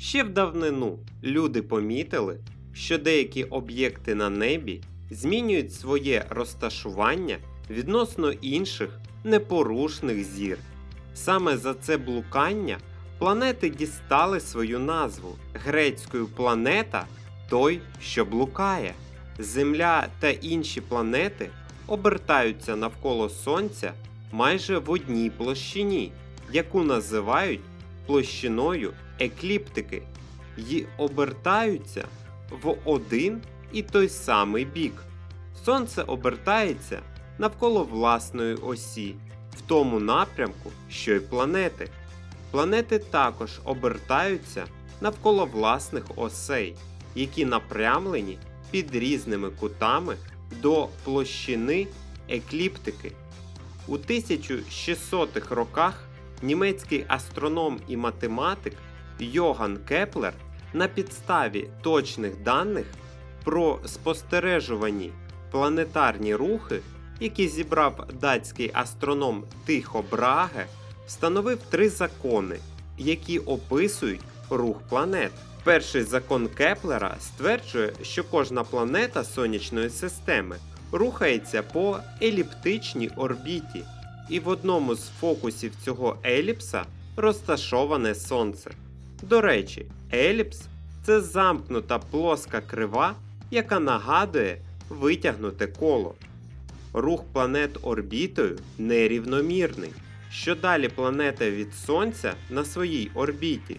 Ще в давнину люди помітили, що деякі об'єкти на небі змінюють своє розташування відносно інших непорушних зір. Саме за це блукання планети дістали свою назву грецькою планета той, що блукає. Земля та інші планети обертаються навколо Сонця майже в одній площині, яку називають площиною екліптики, й обертаються в один і той самий бік. Сонце обертається навколо власної осі, в тому напрямку, що й планети. Планети також обертаються навколо власних осей, які напрямлені під різними кутами до площини екліптики. У 1600-х роках німецький астроном і математик Йоган Кеплер на підставі точних даних про спостережувані планетарні рухи, які зібрав датський астроном Тихо Браге, встановив три закони, які описують рух планет. Перший закон Кеплера стверджує, що кожна планета сонячної системи рухається по еліптичній орбіті, і в одному з фокусів цього еліпса розташоване Сонце. До речі, еліпс це замкнута плоска крива, яка нагадує витягнуте коло. Рух планет орбітою нерівномірний. Що далі планета від Сонця на своїй орбіті,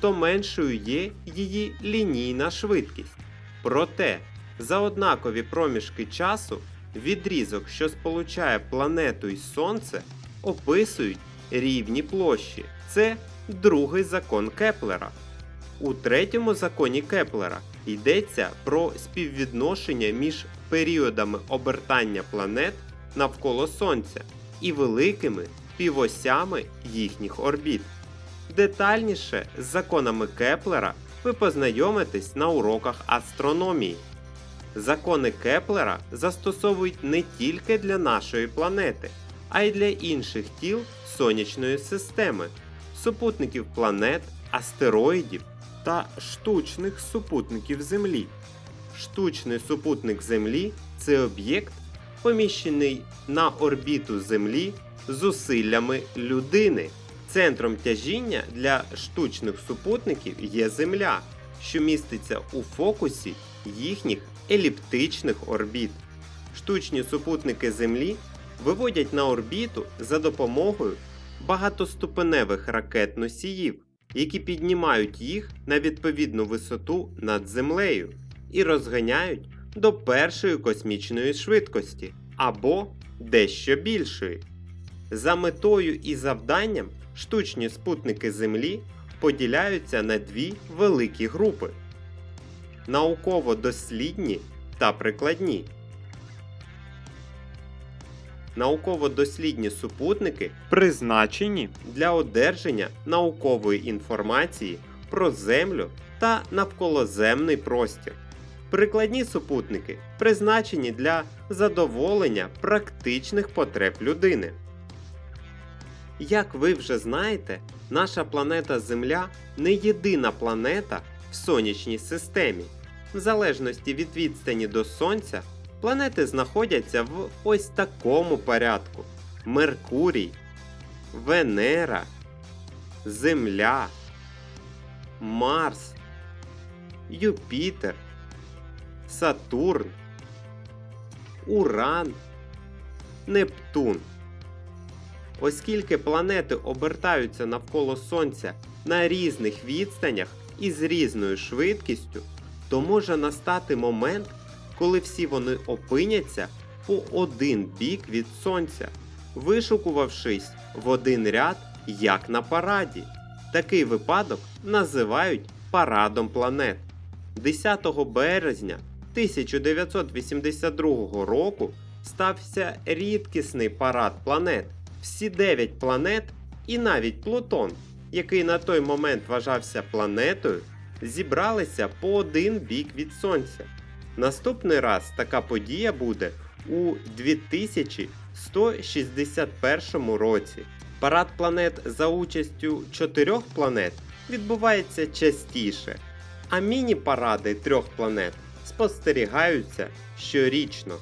то меншою є її лінійна швидкість. Проте, за однакові проміжки часу, відрізок, що сполучає планету і Сонце, описують рівні площі. Це другий закон Кеплера. У третьому законі Кеплера йдеться про співвідношення між періодами обертання планет навколо Сонця і великими півосями їхніх орбіт. Детальніше з законами Кеплера ви познайомитесь на уроках астрономії. Закони Кеплера застосовують не тільки для нашої планети, а й для інших тіл сонячної системи, супутників планет, астероїдів та штучних супутників Землі. Штучний супутник Землі це об'єкт, поміщений на орбіту Землі зусиллями людини. Центром тяжіння для штучних супутників є Земля, що міститься у фокусі їхніх еліптичних орбіт. Штучні супутники Землі виводять на орбіту за допомогою багатоступеневих ракет-носіїв, які піднімають їх на відповідну висоту над землею і розганяють до першої космічної швидкості або дещо більшої. За метою і завданням штучні спутники Землі поділяються на дві великі групи: науково-дослідні та прикладні. Науково-дослідні супутники призначені для одержання наукової інформації про Землю та навколоземний простір. Прикладні супутники призначені для задоволення практичних потреб людини. Як ви вже знаєте, наша планета Земля не єдина планета в сонячній системі. В залежності від відстані до Сонця, планети знаходяться в ось такому порядку: Меркурій, Венера, Земля, Марс, Юпітер, Сатурн, Уран, Нептун. Оскільки планети обертаються навколо Сонця на різних відстанях і з різною швидкістю, то може настати момент, коли всі вони опиняться по один бік від Сонця, вишукувавшись в один ряд, як на параді. Такий випадок називають парадом планет. 10 березня 1982 року стався рідкісний парад планет. Всі 9 планет і навіть Плутон, який на той момент вважався планетою, зібралися по один бік від Сонця. Наступний раз така подія буде у 2161 році. Парад планет за участю чотирьох планет відбувається частіше, а міні-паради трьох планет спостерігаються щорічно.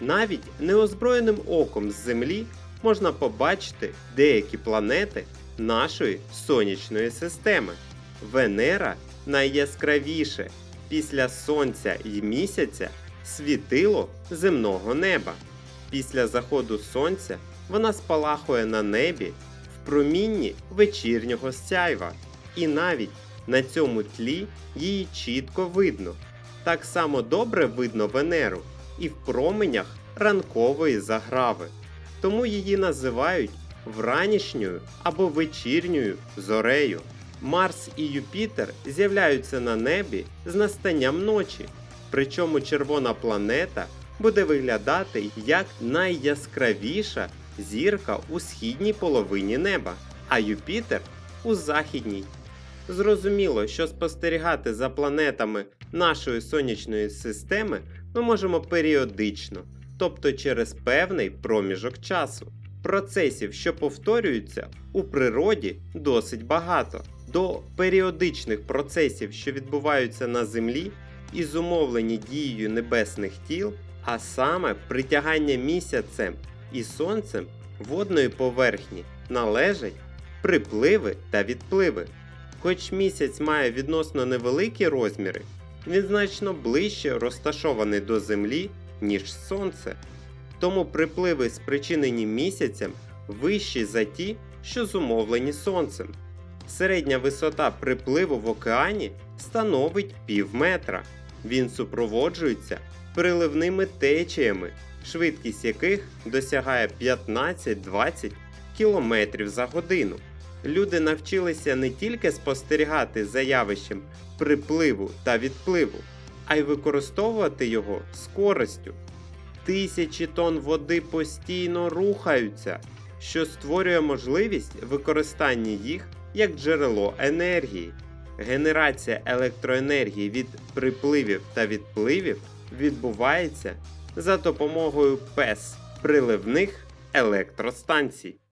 Навіть неозброєним оком з Землі можна побачити деякі планети нашої сонячної системи. Венера найяскравіше після Сонця і місяця світило земного неба. Після заходу сонця вона спалахує на небі в промінні вечірнього сяйва, і навіть на цьому тлі її чітко видно. Так само добре видно Венеру і в променях ранкової заграви. Тому її називають вранішньою або вечірньою зорею. Марс і Юпітер з'являються на небі з настанням ночі, причому червона планета буде виглядати як найяскравіша зірка у східній половині неба, а Юпітер у західній. Зрозуміло, що спостерігати за планетами нашої сонячної системи ми можемо періодично, тобто через певний проміжок часу. Процесів, що повторюються у природі, досить багато. До періодичних процесів, що відбуваються на Землі, і зумовлені дією небесних тіл, а саме притягання місяцем і сонцем водної поверхні, належать припливи та відпливи. Хоч місяць має відносно невеликі розміри, він значно ближче розташований до Землі, ніж Сонце. Тому припливи, спричинені місяцем, вищі за ті, що зумовлені Сонцем. Середня висота припливу в океані становить пів метра. Він супроводжується приливними течіями, швидкість яких досягає 15-20 км за годину. Люди навчилися не тільки спостерігати за явищем припливу та відпливу, а й використовувати його з користю. Тисячі тонн води постійно рухаються, що створює можливість використання їх як джерело енергії. Генерація електроенергії від припливів та відпливів відбувається за допомогою ПЕС приливних електростанцій.